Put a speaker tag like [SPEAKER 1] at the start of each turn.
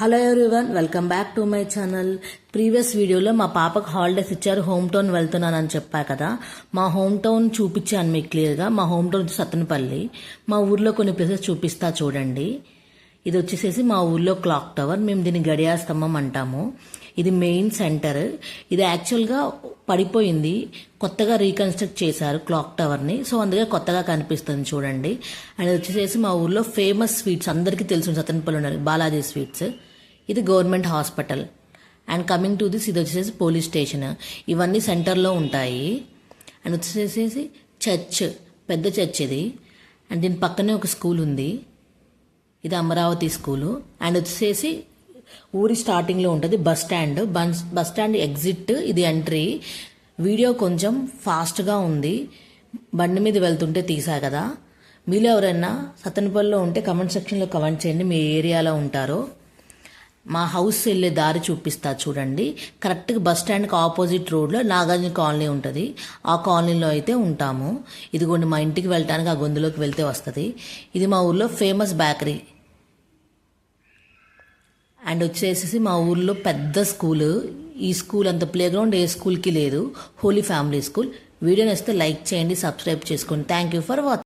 [SPEAKER 1] Hello everyone welcome back to my channel previous వీడియోలో మా పాపకు హాలిడేస్ ఇచ్చారు. హోమ్ టౌన్ వెళ్తున్నానని చెప్పా కదా. మా హోమ్ టౌన్ చూపించాను మీకు క్లియర్గా మా హోమ్ టౌన్ సత్తనపల్లి మా ఊర్లో కొన్ని ప్లేసెస్ చూపిస్తా చూడండి. ఇది వచ్చేసేసి మా ఊర్లో క్లాక్ టవర్ మేము దీన్ని గడియార స్తంభం అంటాము. ఇది మెయిన్ సెంటర్ ఇది యాక్చువల్గా పడిపోయింది. కొత్తగా రీకన్స్ట్రక్ట్ చేశారు క్లాక్ టవర్ని సో అందుకే కొత్తగా కనిపిస్తుంది చూడండి. అండ్ వచ్చేసేసి మా ఊర్లో ఫేమస్ స్వీట్స్ అందరికీ తెలుసు సతనపల్లి ఉన్నారు. బాలాజీ స్వీట్స్ ఇది government hospital. And coming to this ఇది వచ్చేసి పోలీస్ స్టేషన్ ఇవన్నీ సెంటర్లో ఉంటాయి. అండ్ వచ్చేసేసి చర్చ్ పెద్ద చర్చ్ ఇది. అండ్ దీని పక్కనే ఒక స్కూల్ ఉంది. ఇది అమరావతి స్కూలు. అండ్ వచ్చేసి ఊరి స్టార్టింగ్లో ఉంటుంది bus stand. Bus bus stand exit ఇది ఎంట్రీ వీడియో కొంచెం ఫాస్ట్గా ఉంది. బండి మీద వెళ్తుంటే తీసా కదా. మీలో ఎవరైనా సత్తనపల్లిలో ఉంటే కమెంట్ సెక్షన్లో కమెంట్ చేయండి. మీ ఏరియాలో ఉంటారో. మా హౌస్ వెళ్ళే దారి చూపిస్తా చూడండి. కరెక్ట్గా బస్ స్టాండ్కి ఆపోజిట్ రోడ్లో నాగార్జున కాలనీ ఉంటుంది. ఆ కాలనీలో అయితే ఉంటాము. ఇదిగోండి మా ఇంటికి వెళ్ళటానికి ఆ గొంతులోకి వెళ్తే వస్తుంది. ఇది మా ఊర్లో ఫేమస్ బేకరీ అండ్ వచ్చేసేసి మా ఊర్లో పెద్ద స్కూల్ ఈ స్కూల్ అంత ప్లే గ్రౌండ్ ఏ స్కూల్కి లేదు. హోలీ ఫ్యామిలీ స్కూల్ వీడియో నచ్చితే లైక్ చేయండి సబ్స్క్రైబ్ చేసుకోండి. Thank you for watching